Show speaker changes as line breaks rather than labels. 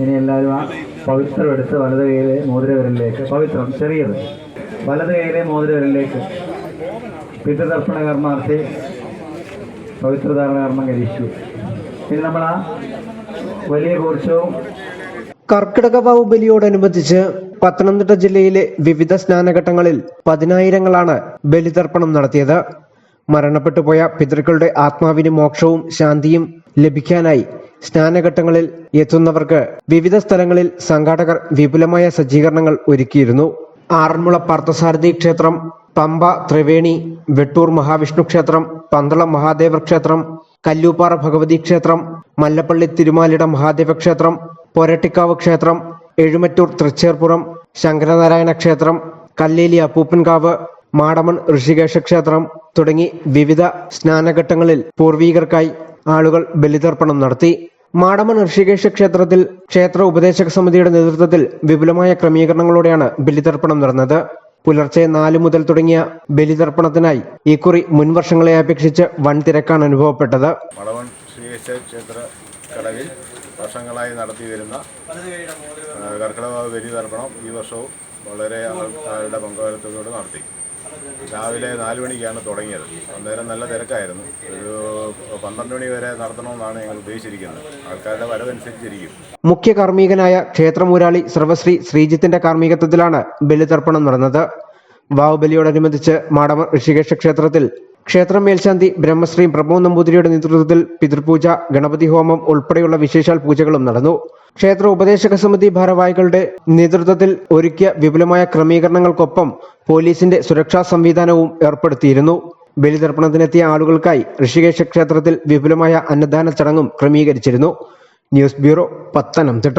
ഇനി എല്ലാവരും ആ പവിത്രം എടുത്ത് വലത് കൈയിലെ മോതിരവിരലിലേക്ക് പവിത്രം ചെറിയത് വലത് കൈയിലെ മോതിരവിരലിലേക്ക് പിതൃതർപ്പണ കർമാർത്ഥി പവിത്രധാരണ കർമ്മം കരിച്ചു ഇനി നമ്മൾ ആ വലിയ കുറിച്ചവും
കർക്കിടക ബലിയോടനുബന്ധിച്ച് പത്തനംതിട്ട ജില്ലയിലെ വിവിധ സ്നാനഘട്ടങ്ങളിൽ പതിനായിരങ്ങളാണ് ബലിതർപ്പണം നടത്തിയത്. മരണപ്പെട്ടുപോയ പിതൃക്കളുടെ ആത്മാവിന് മോക്ഷവും ശാന്തിയും ലഭിക്കാനായി സ്നാനഘട്ടങ്ങളിൽ എത്തുന്നവർക്ക് വിവിധ സ്ഥലങ്ങളിൽ സംഘാടകർ വിപുലമായ സജ്ജീകരണങ്ങൾ ഒരുക്കിയിരുന്നു. ആറന്മുള പാർത്ഥസാരഥി ക്ഷേത്രം പമ്പ ത്രിവേണി വെട്ടൂർ മഹാവിഷ്ണു ക്ഷേത്രം പന്തളം മഹാദേവ ക്ഷേത്രം കല്ലൂപ്പാറ ഭഗവതി ക്ഷേത്രം മല്ലപ്പള്ളി തിരുമാലിട മഹാദേവ ക്ഷേത്രം പൊരട്ടിക്കാവ് ക്ഷേത്രം എഴുമറ്റൂർ തൃച്ചേർപ്പുറം ശങ്കരനാരായണ ക്ഷേത്രം കല്ലേലി അപ്പൂപ്പൻകാവ് മാടമൺ ഋഷികേശ ക്ഷേത്രം തുടങ്ങി വിവിധ സ്നാനഘട്ടങ്ങളിൽ പൂർവീകർക്കായി ആളുകൾ ബലിതർപ്പണം നടത്തി. മാടമൺ ഋഷികേശ ക്ഷേത്രത്തിൽ ക്ഷേത്ര ഉപദേശക സമിതിയുടെ നേതൃത്വത്തിൽ വിപുലമായ ക്രമീകരണങ്ങളോടെയാണ് ബലിതർപ്പണം നടന്നത്. പുലർച്ചെ നാലു മുതൽ തുടങ്ങിയ ബലിതർപ്പണത്തിനായി ഇക്കുറി മുൻവർഷങ്ങളെ അപേക്ഷിച്ച് വൻ തിരക്കാണ് അനുഭവപ്പെട്ടത്.
മടവൻ ശ്രീകേശ ക്ഷേത്ര കടവിൽ വർഷങ്ങളായി നടത്തി വരുന്ന കർക്കിടക ബലി തർപ്പണം ഈ വർഷവും വളരെ ആൾക്കാരുടെ പങ്കാളിത്തത്തോടെ നടത്തി. രാവിലെ നാല് മണിക്കാണ് തുടങ്ങിയത്. അന്നേരം നല്ല തിരക്കായിരുന്നു. ഒരു പന്ത്രണ്ട് മണി വരെ നടത്തണമെന്നാണ് ഞങ്ങൾ ഉദ്ദേശിച്ചിരിക്കുന്നത്. ആൾക്കാരുടെ വരവനുസരിച്ചിരിക്കും.
മുഖ്യ കാർമ്മികനായ ക്ഷേത്രമൂരാളി സർവശ്രീ ശ്രീജിത്തിന്റെ കാർമ്മികത്വത്തിലാണ് ബലിതർപ്പണം നടന്നത്. വാവുബലിയോടനുബന്ധിച്ച് മാടമ ഋഷികേശ ക്ഷേത്രത്തിൽ ക്ഷേത്രം മേൽശാന്തി ബ്രഹ്മശ്രീ പ്രഭു നമ്പൂതിരിയുടെ നേതൃത്വത്തിൽ പിതൃപൂജ ഗണപതി ഹോമം ഉൾപ്പെടെയുള്ള വിശേഷാൽ പൂജകളും നടന്നു. ക്ഷേത്ര ഉപദേശക സമിതി ഭാരവാഹികളുടെ നേതൃത്വത്തിൽ ഒരുക്കിയ വിപുലമായ ക്രമീകരണങ്ങൾക്കൊപ്പം പോലീസിന്റെ സുരക്ഷാ സംവിധാനവും ഏർപ്പെടുത്തിയിരുന്നു. ബലിതർപ്പണത്തിനെത്തിയ ആളുകൾക്കായി ഋഷികേശ ക്ഷേത്രത്തിൽ വിപുലമായ അന്നദാന ചടങ്ങും ക്രമീകരിച്ചിരുന്നു. News bureau Pathanamthitta.